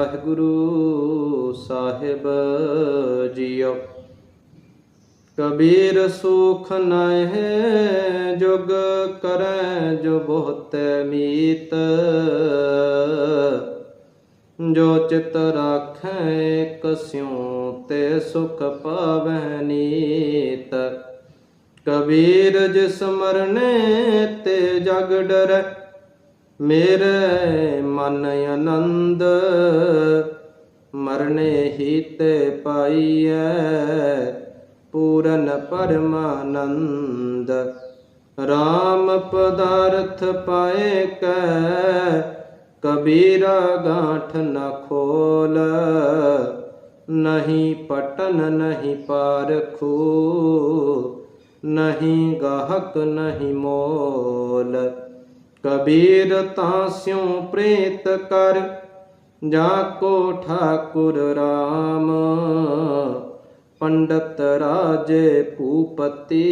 ਵਾਹਿਗੁਰੂ ਸਾਹਿਬ JIO. Kabir ਸੁਖ ਨਹਿ, ਜੁਗ ਕਰੈ ਜੋ ਬਹੁਤ ਮੀਤ। ਜੋ ਚਿਤ ਰਾਖੈ ਕਸਿਉ ਤੇ ਸੁਖ ਪਾਵੈ ਨੀਤ। ਕਬੀਰ ਜਿਸ ਮਰਨੇ, ਤੇ ਜਗ ਡਰੈ। ਮੇਰੇ ਮਨ ਆਨੰਦ ਮਰਨੇ ਹੀ ਤੇ ਪਾਈਐ, ਪੂਰਨ ਪਰਮਾਨੰਦ। RAM ਪਦਾਰਥ ਪਾਏ ਕੈ, ਕਬੀਰਾ ਗਾਂਠ ਨ ਖੋਲ। ਨਹੀਂ ਪਟਨ ਨਹੀਂ ਪਾਰਖੂ ਨਹੀਂ ਗਾਹਕ ਨਹੀਂ ਮੋਲ। ਕਬੀਰ ਤਾਂ ਸਿਉ ਪ੍ਰੇਤ ਕਰ, ਜਾ ਕੋ ਠਾਕੁਰ RAM ਪੰਡਤ ਰਾਜੇ ਭੂਪਤੀ,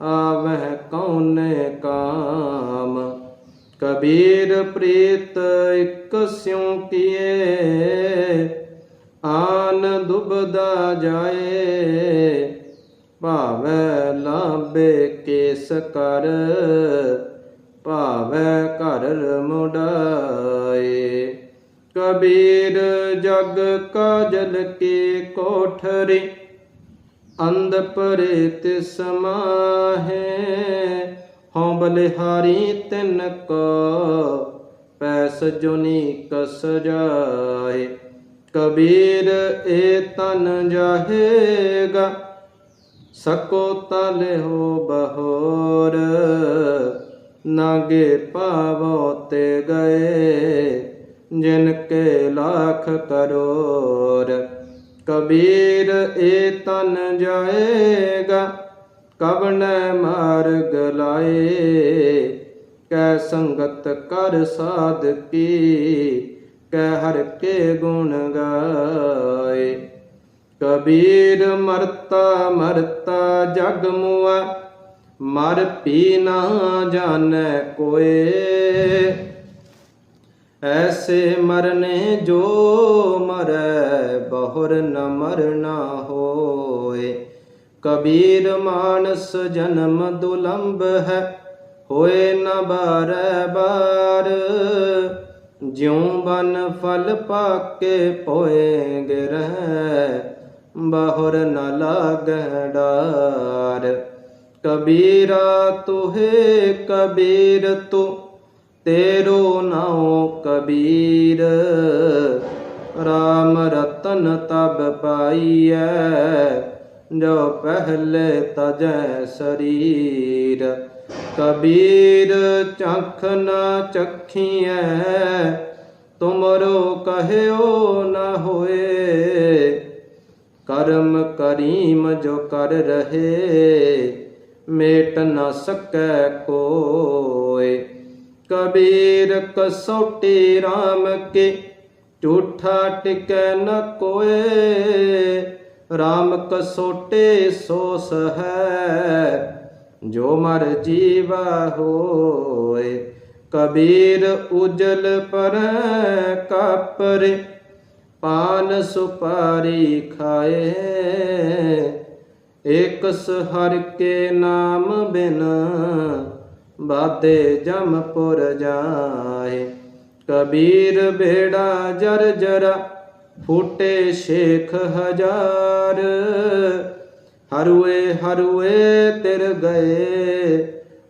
ਆਵਹਿ ਕਉਨੇ ਕਾਮ। ਕਬੀਰ ਪ੍ਰੀਤ ਇਕ ਸਿਉ ਕੀਏ, ਆਨ ਦੁਬਦਾ ਜਾਏ। ਭਾਵੈ ਲਾਭੇ ਕੇਸ ਕਰ ਭਾਵੈ ਘਰ ਕਬੀਰ ਜਗ ਕਾਜਲ ਕੇ ਕੋਠਰੀ, ਅੰਧ ਪਰੇ ਤਿਸ ਮਾਹੇ ਹਉ ਬਲਿਹਾਰੀ ਤਿਨ ਕੋ ਪੈਸ ਜੁਨੀ ਕਸ ਜਾਏ ਕਬੀਰ ਏ ਤਨ ਜਾਹੇਗਾ, ਸਕੋ ਤਲੇ ਹੋ ਬਹੋਰ। ਨਾਗੇ ਪਾਵੋ ਤੇ ਗਏ, ਜਿਨ ਕੇ ਲੱਖ ਕਰੋੜ ਕਬੀਰ ਏ ਤਨ ਜਾਏਗਾ ਕਵਨ ਮਾਰਗ ਲਾਏ। ਕੈ ਸੰਗਤ ਕਰ ਸਾਧਕੀ ਕੈ ਹਰ ਕੇ ਗੁਣ ਗਾਏ। ਕਬੀਰ ਮਰਤਾ ਮਰਤਾ ਜਗ ਮੁਆ ਮਰ ਪੀ ਨਾ ਜਾਣੈ ਕੋਏ। ਐਸੇ ਮਰਨੇ ਜੋ ਮਰੈ, ਬਹੁਰ ਨ ਮਰਨਾ ਹੋਏ। ਕਬੀਰ ਮਾਨਸ ਜਨਮ ਦੁਲੰਭ ਹੈ, ਹੋਏ ਨ ਬਾਰੈ ਬਾਰ। ਜਿਉ ਬਨ ਫਲ ਪਾਕੇ ਪੋਏ ਗਿਰਹਿ, ਬਹੁਰ ਨ ਲਾਗੈ ਡਾਰ। ਕਬੀਰਾ ਤੁਹੇ ਕਬੀਰ ਤੂ, ਤੇਰੋ ਨਾਉ ਕਬੀਰ। RAM ਰਤਨ ਤਬ ਪਾਈਐ, ਜੋ ਪਹਿਲੇ ਤਜੈ ਸਰੀਰ। ਕਬੀਰ ਚਖ ਨਾ ਚਖੀਐ, ਤੁਮਰੋ ਕਹਿਓ ਨਾ ਹੋਏ। ਕਰਮ ਕਰੀਮ ਜੋ ਕਰ ਰਹੇ ਮੇਟ ਨ ਸਕੈ ਕੋਏ ਕਬੀਰ ਕਸੋਟੀ RAM ਕੇ ਝੂਠਾ ਟਿਕੈ ਨ ਕੋਏ RAM ਕਸੋਟੇ ਸੋਸ ਹੈ ਜੋ ਮਰ ਜੀਵਾ ਹੋਏ ਕਬੀਰ ਉਜਲ ਪਰ ਕਾਪਰੇ, ਪਾਨ ਸੁਪਾਰੀ ਖਾਏ। ਏਕਸ ਹਰ ਕੇ ਨਾਮ ਬਿਨ ਬਾਦੇ ਜਮਪੁਰ ਜਾਏ। ਕਬੀਰ ਬੇੜਾ ਜਰ ਜਰਾ ਫੂਟੇ ਸ਼ੇਖ ਹਜ਼ਾਰ। ਹਰੂਏ ਹਰੂਏ ਤਿਰ ਗਏ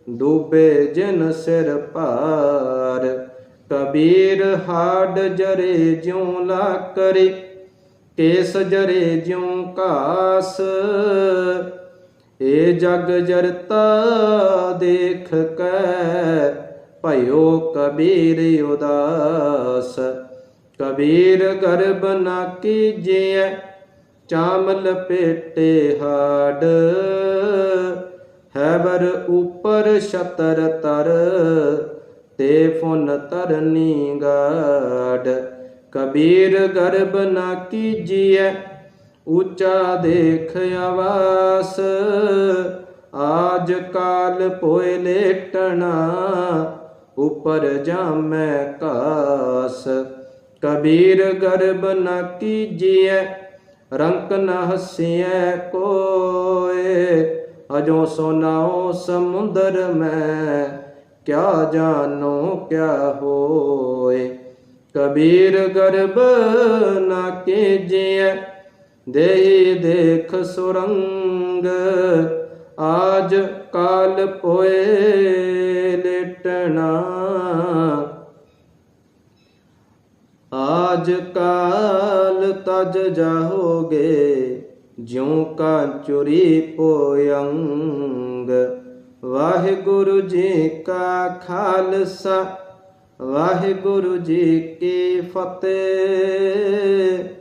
ਡੂਬੇ ਜਿਨ ਸਿਰ ਭਾਰ। ਕਬੀਰ ਹਾਡ ਜਰੇ ਜਿਉ ਲਾ ਕਰੇ ਕੇਸ ਜਰੇ ਜਿਉ ਘਾਸ ਏ ਜਗ ਜਰਤਾ ਦੇਖ ਕੈ, ਭਇਓ ਕਬੀਰ ਉਦਾਸ। ਕਬੀਰ ਗਰਬ ਨਾ ਕੀਜੀਐ, ਚਾਮਲ ਪੇਟੇ ਹਾੜ। ਹੈਬਰ ਉਪਰ ਛਤਰ ਤਰ, ਤੇ ਫੁਨ ਤਰਨੀ ਗਾਡ ਕਬੀਰ ਗਰਬ ਨਾ ਕੀਜੀਐ ਉੱਚਾ ਦੇਖ ਆਵਾਸ, ਆਜ ਕਾਲ ਪੋਇ ਲੇਟਣਾ, ਉਪਰ ਜਾਮੈ ਕਾਸ। ਕਬੀਰ ਗਰਬ ਨ ਕੀਜੀਐ, ਰੰਕ ਨ ਹਸੀਐ ਕੋਏ ਅਜੋ ਸੋਨਾਓ ਸਮੁੰਦਰ ਮੈਂ, ਕਿਆ ਜਾਨੋ ਕਿਆ ਹੋਏ ਕਬੀਰ ਗਰਬ ਨ ਕੀਜੀਐ ਦੇਹੀ ਦੇਖ ਸੁਰੰਗ, ਆਜ ਕਾਲ ਪੋਏ ਲੇਟਣਾ। ਆਜ ਕਾਲ ਤਜ ਜਾਹੋਗੇ, ਜਿਉ ਕਾ ਚੁਰੀ ਪੋਯੰਗ ਵਾਹਿਗੁਰੂ ਜੀ ਕਾ ਖਾਲਸਾ, ਵਾਹਿਗੁਰੂ ਜੀ ਕੀ ਫਤਿਹ।